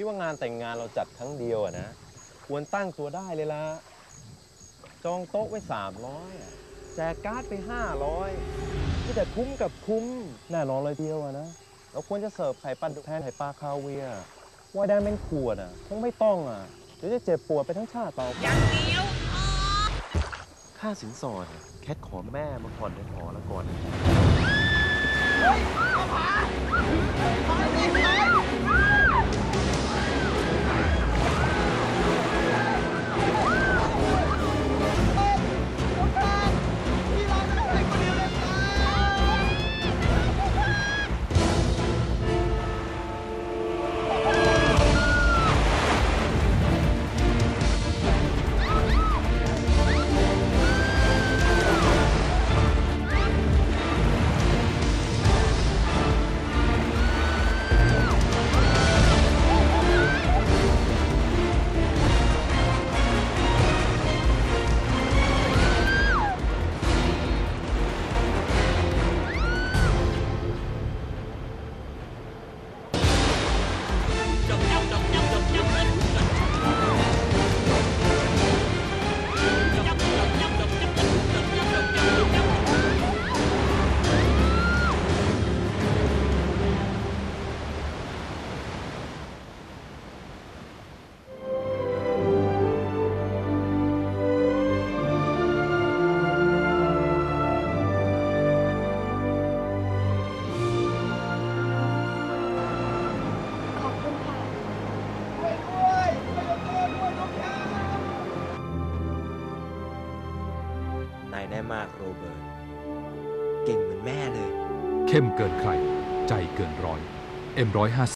พี่ว่างานแต่งงานเราจัดครั้งเดียวอะนะ ควรตั้งตัวได้เลยละจองโต๊ะไว้ 300อะแจกการ์ดไป 500ที่แต่คุ้มกับคุ้มแน่นอนเลยเดียวอะนะ เราควรจะเสิร์ฟไข่ปลาดุกแทนไข่ปลาคาเวียร์วายแดงเป็นขวดอะคงไม่ต้องอะเดี๋ยวจะเจ็บปวดไปทั้งชาติเปล่าอย่างเดียวค่าสินสอดอะแคทขอแม่มาผ่อนในหอแล้วก่อนนะขอบ นายแน่มากโรเบิร์ต เก่งเหมือนแม่เลย เข้มเกินใคร ใจเกินร้อย M150